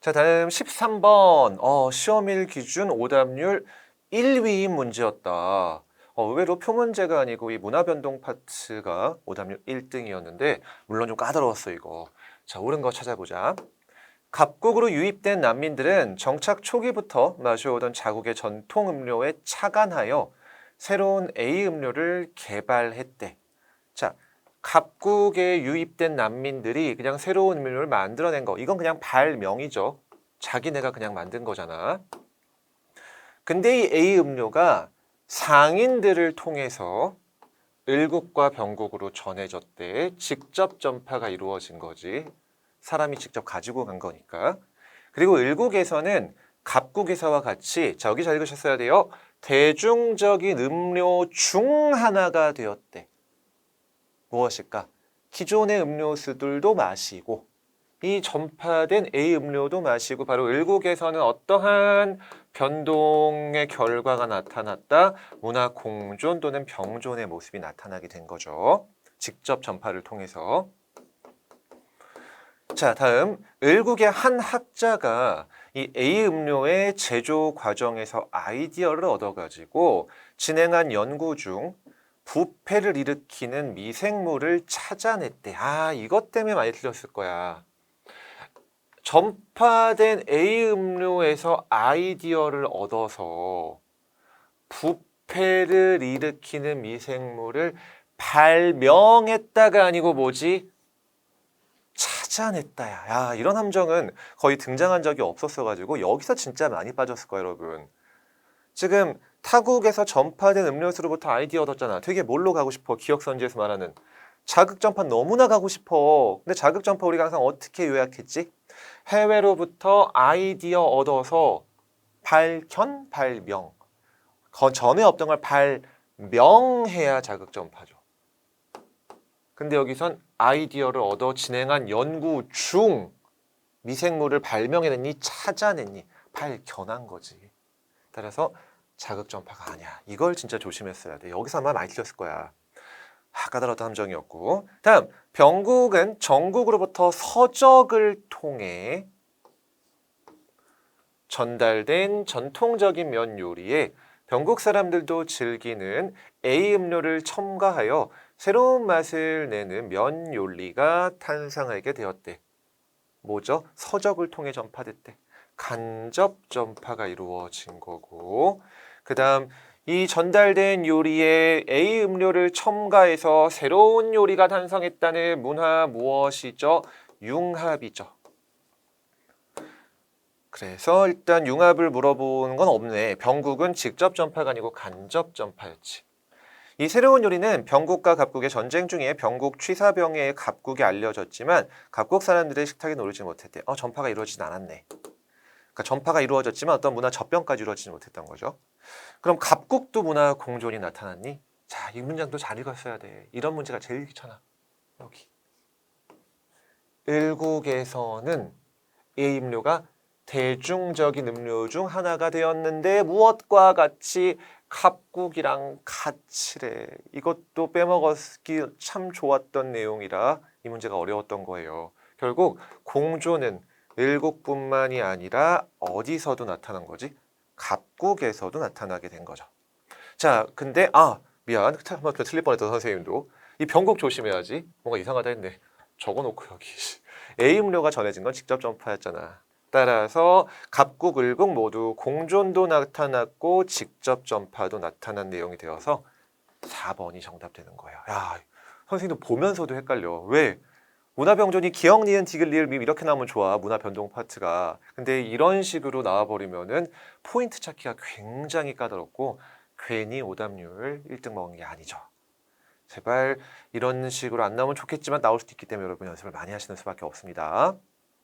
자, 다음 13번. 어, 시험일 기준 오답률 1위인 문제였다. 어, 의외로 표문제가 아니고 이 문화변동 파트가 오답률 1등이었는데 물론 좀 까다로웠어 이거. 자, 옳은 거 찾아보자. 갑국으로 유입된 난민들은 정착 초기부터 마셔오던 자국의 전통 음료에 착안하여 새로운 A 음료를 개발했대. 자, 갑국에 유입된 난민들이 그냥 새로운 음료를 만들어낸 거. 이건 그냥 발명이죠. 자기네가 그냥 만든 거잖아. 근데 이 A 음료가 상인들을 통해서 을국과 병국으로 전해졌대. 직접 전파가 이루어진 거지. 사람이 직접 가지고 간 거니까. 그리고 을국에서는 갑국에서와 같이 자 여기 잘 읽으셨어야 돼요. 대중적인 음료 중 하나가 되었대. 무엇일까? 기존의 음료수들도 마시고 이 전파된 A 음료도 마시고 바로 을국에서는 어떠한 변동의 결과가 나타났다. 문화 공존 또는 병존의 모습이 나타나게 된 거죠. 직접 전파를 통해서. 자, 다음 을국의 한 학자가 이 A 음료의 제조 과정에서 아이디어를 얻어가지고 진행한 연구 중 부패를 일으키는 미생물을 찾아냈대. 아, 이것 때문에 많이 틀렸을 거야. 전파된 A 음료에서 아이디어를 얻어서 부패를 일으키는 미생물을 발명했다가 아니고 뭐지? 찾아냈다야. 야, 이런 함정은 거의 등장한 적이 없었어가지고 여기서 진짜 많이 빠졌을 거예요, 여러분. 지금 타국에서 전파된 음료수로부터 아이디어 얻었잖아. 되게 뭘로 가고 싶어? 기억선지에서 말하는 자극 전파 너무나 가고 싶어. 근데 자극 전파 우리가 항상 어떻게 요약했지? 해외로부터 아이디어 얻어서 발견, 발명. 그 전에 없던 걸 발명해야 자극 전파죠. 근데 여기선 아이디어를 얻어 진행한 연구 중 미생물을 발명해냈니, 찾아냈니, 발견한 거지. 따라서 자극 전파가 아니야. 이걸 진짜 조심했어야 돼. 여기서 아마 많이 틀렸을 거야. 아, 까다로웠던 함정이었고. 다음, 병국은 전국으로부터 서적을 통해 전달된 전통적인 면 요리에 병국 사람들도 즐기는 A 음료를 첨가하여 새로운 맛을 내는 면 요리가 탄생하게 되었대. 뭐죠? 서적을 통해 전파됐대. 간접 전파가 이루어진 거고 그 다음 이 전달된 요리에 A 음료를 첨가해서 새로운 요리가 탄생했다는 문화 무엇이죠? 융합이죠. 그래서 일단 융합을 물어보는 건 없네. 병국은 직접 전파가 아니고 간접 전파였지. 이 새로운 요리는 병국과 갑국의 전쟁 중에 병국 취사병의 갑국이 알려졌지만 갑국 사람들의 식탁에 오르지 못했대. 어, 전파가 이루어지진 않았네. 그러니까 전파가 이루어졌지만 어떤 문화 접변까지 이루어지지 못했던 거죠. 그럼 갑국도 문화 공존이 나타났니? 자, 이 문장도 잘 읽었어야 돼. 이런 문제가 제일 귀찮아. 여기. 일국에서는 이 음료가 대중적인 음료 중 하나가 되었는데 무엇과 같이 갑국이랑 같이래. 이것도 빼먹었기 참 좋았던 내용이라 이 문제가 어려웠던 거예요. 결국 공존은 일국뿐만이 아니라 어디서도 나타난 거지? 갑국에서도 나타나게 된 거죠. 자, 근데 아 미안, 한번 더 틀릴 뻔했던 선생님도 이 병국 조심해야지. 뭔가 이상하다 했네. 적어놓고 여기 A 음료가 전해진 건 직접 전파였잖아. 따라서 갑국, 을국 모두 공존도 나타났고 직접 전파도 나타난 내용이 되어서 4번이 정답되는 거예요. 야, 선생님도 보면서도 헷갈려. 왜? 문화 병존이 기억, 니은, 디귿, 리을, 밈 이렇게 나오면 좋아. 문화 변동 파트가. 근데 이런 식으로 나와버리면은 포인트 찾기가 굉장히 까다롭고 괜히 오답률 1등 먹은 게 아니죠. 제발 이런 식으로 안 나오면 좋겠지만 나올 수도 있기 때문에 여러분 연습을 많이 하시는 수밖에 없습니다.